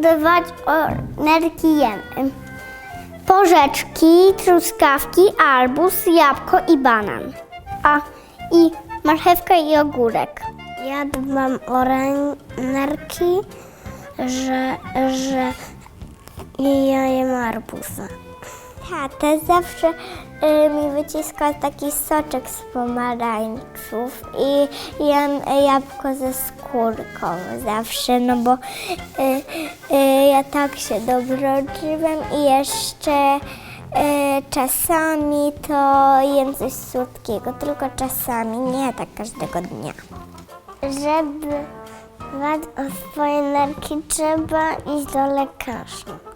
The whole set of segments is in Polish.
dbać o nerki jemy. Porzeczki, truskawki, arbuz, jabłko i banan. A i marchewka i ogórek. Ja dbam o nerki, że, że ja jem arbuza. Tata zawsze y, mi wyciska taki soczek z pomarańczów i jem jabłko ze skórką zawsze, no bo y, y, ja tak się dobrze odżywiam i jeszcze y, czasami to jem coś słodkiego, tylko czasami, nie tak każdego dnia. Żeby dbać o swoje nerki trzeba iść do lekarza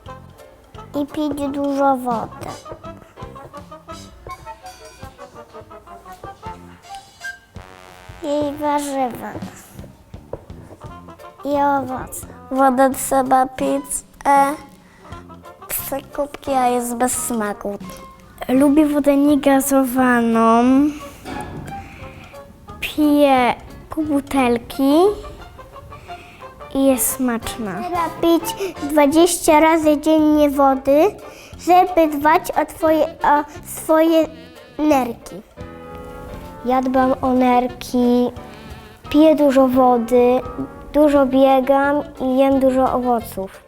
i pić dużo wody. I warzywa. I owoce. Wodę trzeba pić e, z kubki, a jest bez smaku. Lubię wodę niegazowaną. Piję pół butelki i jest smaczna. Trzeba pić 20 razy dziennie wody, żeby dbać o, twoje, o swoje nerki. Ja dbam o nerki, piję dużo wody, dużo biegam i jem dużo owoców.